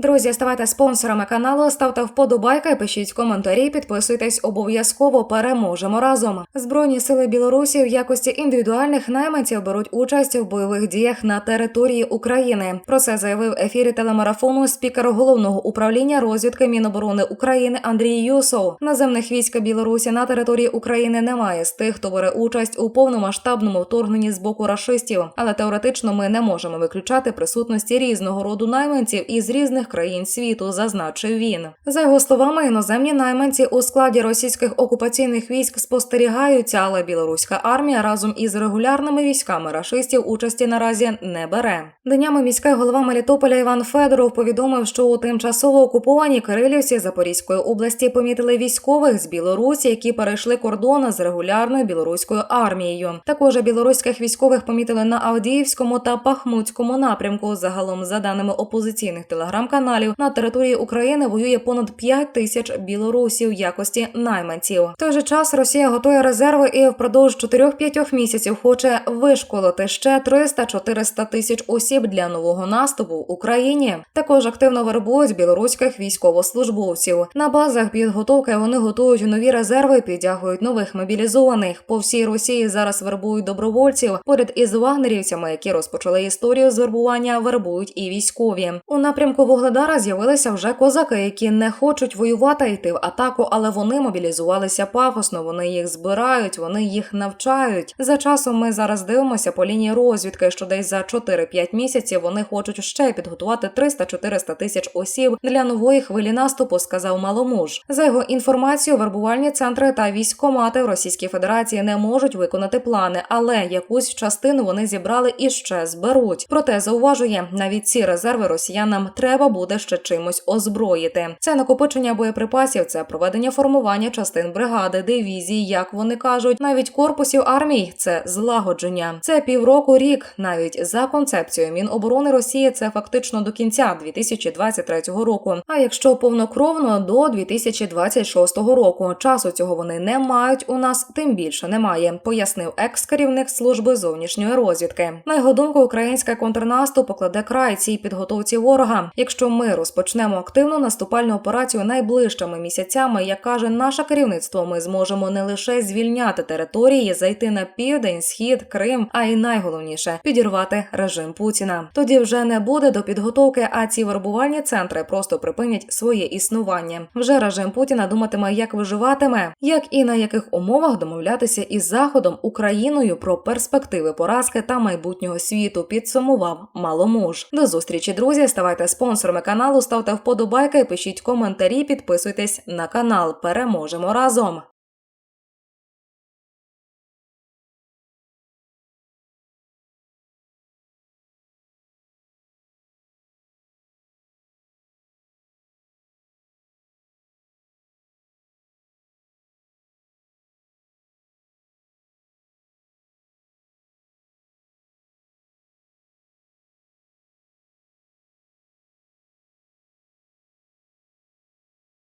Друзі, ставайте спонсорами каналу, ставте вподобайки, пишіть коментарі, підписуйтесь обов'язково. Переможемо разом. Збройні сили Білорусі в якості індивідуальних найманців беруть участь в бойових діях на території України. Про це заявив ефірі телемарафону спікер головного управління розвідки Міноборони України Андрій Юсов. Наземних військ Білорусі на території України немає з тих, хто бере участь у повномасштабному вторгненні з боку рашистів, але теоретично ми не можемо виключати присутності різного роду найманців із різних країн світу, зазначив він. За його словами, іноземні найманці у складі російських окупаційних військ спостерігаються, але білоруська армія разом із регулярними військами рашистів участі наразі не бере. Днями міський голова Мелітополя Іван Федоров повідомив, що у тимчасово окупованій Кирилівці Запорізької області помітили військових з Білорусі, які перейшли кордон з регулярною білоруською армією. Також білоруських військових помітили на Авдіївському та Пахмутському напрямку. Загалом, за даними опозиційних телеграм-каналів, на території України воює понад 5 тисяч білорусів якості найманців. В той же час Росія готує резерви і впродовж 4-5 місяців хоче вишколити ще 300-400 тисяч осіб для нового наступу в Україні. Також активно вербують білоруських військовослужбовців. На базах підготовки вони готують нові резерви, підтягують нових мобілізованих. По всій Росії зараз вербують добровольців. Поряд із вагнерівцями, які розпочали історію з вербування, вербують і військові. У напрямку Вугледара з'явилися вже козаки, які не хочуть воювати йти в атаку, але вони мобілізувалися пафосно. Вони їх збирають, вони їх навчають. За часом ми зараз дивимося по лінії розвідки, що десь за 4-5 місяців вони хочуть ще підготувати 300-400 тисяч осіб для нової хвилі наступу, сказав Маломуж. За його інформацією, вербувальні центри та військомати в Російській Федерації не можуть виконати плани, але якусь частину вони зібрали і ще зберуть. Проте зауважує, навіть ці резерви росіянам треба буде ще чимось озброїти. Це накопичення боєприпасів, це проведення формування частин бригади, дивізії, як вони кажуть, навіть корпусів армій. Це злагодження. Це півроку рік. Навіть за концепцією Міноборони Росії це фактично до кінця 2023 року. А якщо повнокровно до 2026 року. Часу цього вони не мають. У нас тим більше немає, пояснив екс-керівник служби зовнішньої розвідки. На його думку, українська контрнаступ покладе край цій підготовці ворога. Якщо ми розпочнемо активну наступальну операцію найближчими місяцями, як каже наше керівництво, ми зможемо не лише звільняти території, зайти на південь, схід, Крим, а й найголовніше підірвати режим Путіна. Тоді вже не буде до підготовки, а ці вербувальні центри просто припинять своє існування. Вже режим Путіна думатиме, як виживатиме, як і на яких умовах домовлятися із Заходом Україною про перспективи поразки та майбутнього світу. Підсумував маломуж. До зустрічі, друзі. Ставайте спонсорами каналу, ставте вподобайки, пишіть коментарі, підписуйтесь на канал. Переможемо разом.